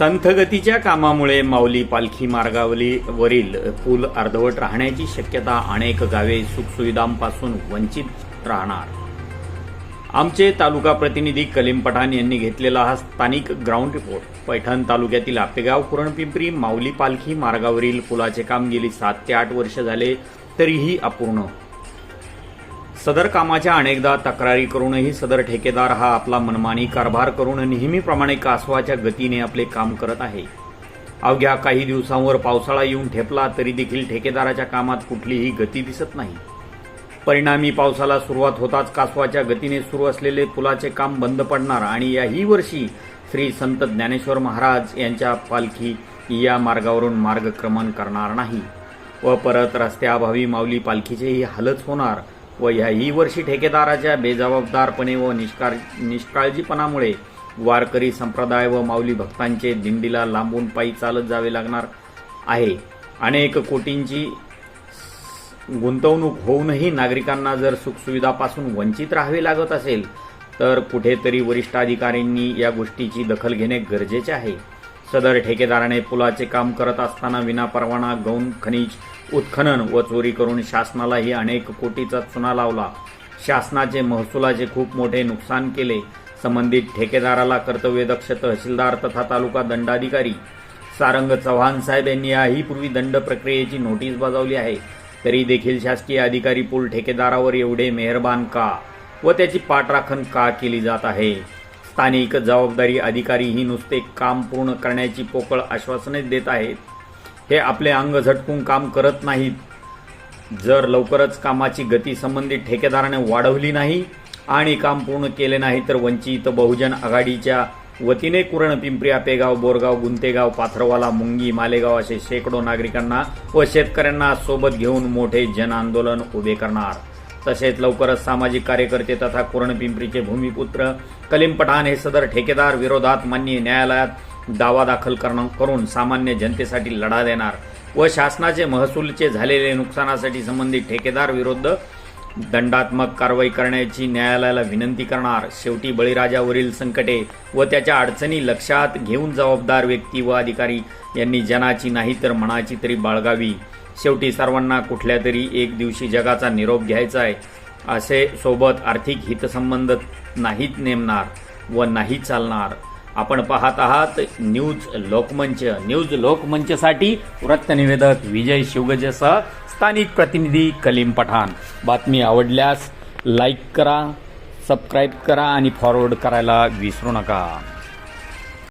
संथगतीच्या कामामुळे माऊली पालखी मार्गावरील पूल अर्धवट राहण्याची शक्यता अनेक गावे सुखसुविधांपासून वंचित राहणार. आमचे तालुका प्रतिनिधी कलीम पठाण यांनी घेतलेला हा स्थानिक ग्राउंड रिपोर्ट पैठण तालुक्यातील आपेगाव कुरणपिंपरी माऊली पालखी मार्गावरील पुलाचे काम गेली सात ते आठ वर्ष झाले तरीही अपूर्ण. सदर कामाच्या अनेकदा तक्रारी करूनही सदर ठेकेदार हा आपला मनमानी कारभार करून नेहमीप्रमाणे कासवाच्या गतीने आपले काम करत आहे. अवघ्या काही दिवसांवर पावसाळा येऊन ठेपला तरी देखील ठेकेदाराच्या कामात कुठलीही गती दिसत नाही. परिणामी पावसाला सुरुवात होताच कासवाच्या गतीने सुरू असलेले पुलाचे काम बंद पडणार आणि याही वर्षी श्री संत ज्ञानेश्वर महाराज यांच्या पालखी या मार्गावरून मार्गक्रमण करणार नाही व परत रस्त्याअभावी माऊली पालखीचेही हालच होणार व याही वर्षी ठेकेदाराच्या बेजबाबदारपणे व निष्कार निष्काळजीपणामुळे वारकरी संप्रदाय व माऊली भक्तांचे दिंडीला लांबून पायी चालत जावे लागणार आहे. अनेक कोटींची गुंतवणूक होऊनही नागरिकांना जर सुखसुविधापासून वंचित राहावे लागत असेल तर कुठेतरी वरिष्ठ अधिकाऱ्यांनी या गोष्टीची दखल घेणे गरजेचे आहे. सदर ठेकेदाराने पुलाचे काम करत असताना विनापरवाना गौण खनिज उत्खनन व चोरी करून शासनालाही अनेक कोटीचा चुना लावला. शासनाचे महसुलाचे खूप मोठे नुकसान केले. संबंधित ठेकेदाराला कर्तव्यदक्ष तहसीलदार तथा तालुका दंडाधिकारी सारंग चव्हाण साहेब यांनी याहीपूर्वी दंड प्रक्रियेची नोटीस बजावली आहे. तरी देखील शासकीय अधिकारी पूल ठेकेदारावर एवढे मेहरबान का व त्याची पाठराखण का केली जात आहे? स्थानिक जबाबदारी अधिकारी ही नुसते काम पूर्ण करण्याची पोकळ आश्वासने देत आहेत. हे आपले अंग झटकून काम करत नाहीत. जर लवकरच कामाची गती संबंधित ठेकेदाराने वाढवली नाही आणि काम पूर्ण केले नाही तर वंचित बहुजन आघाडीच्या वतीने कुरण पिंपरी आपेगाव बोरगाव गुंतेगाव पाथरवाला मुंगी मालेगाव असे शेकडो नागरिकांना व शेतकऱ्यांना सोबत घेऊन मोठे जन आंदोलन उभे करणार. तसेच लवकरच सामाजिक कार्यकर्ते तथा कोरणपिंपरीचे भूमिपुत्र कलीम पठाण हे सदर ठेकेदार विरोधात मान्य न्यायालयात दावा दाखल करणं करून सामान्य जनतेसाठी लढा देणार व शासनाचे महसूलचे झालेले नुकसानासाठी संबंधित ठेकेदार विरुद्ध दंडात्मक कारवाई करण्याची न्यायालयाला विनंती करणार. शेवटी बळीराजावरील संकटे व त्याच्या अडचणी लक्षात घेऊन जबाबदार व्यक्ती व अधिकारी यांनी जनाची नाही तर मनाची तरी बाळगावी. शेवटी सर्वांना कुठल्या तरी एक दिवशी जगाचा निरोप घ्यायचा आहे असे सोबत आर्थिक हितसंबंध नाहीत नेमणार व नाही चालणार. आपण पाहत आहात न्यूज लोकमंच. न्यूज लोकमंचसाठी वृत्तनिवेदक विजय शिवगजेसह स्थानिक प्रतिनिधी कलीम पठाण. बातमी आवडल्यास लाईक करा सबस्क्राईब करा आणि फॉरवर्ड करायला विसरू नका.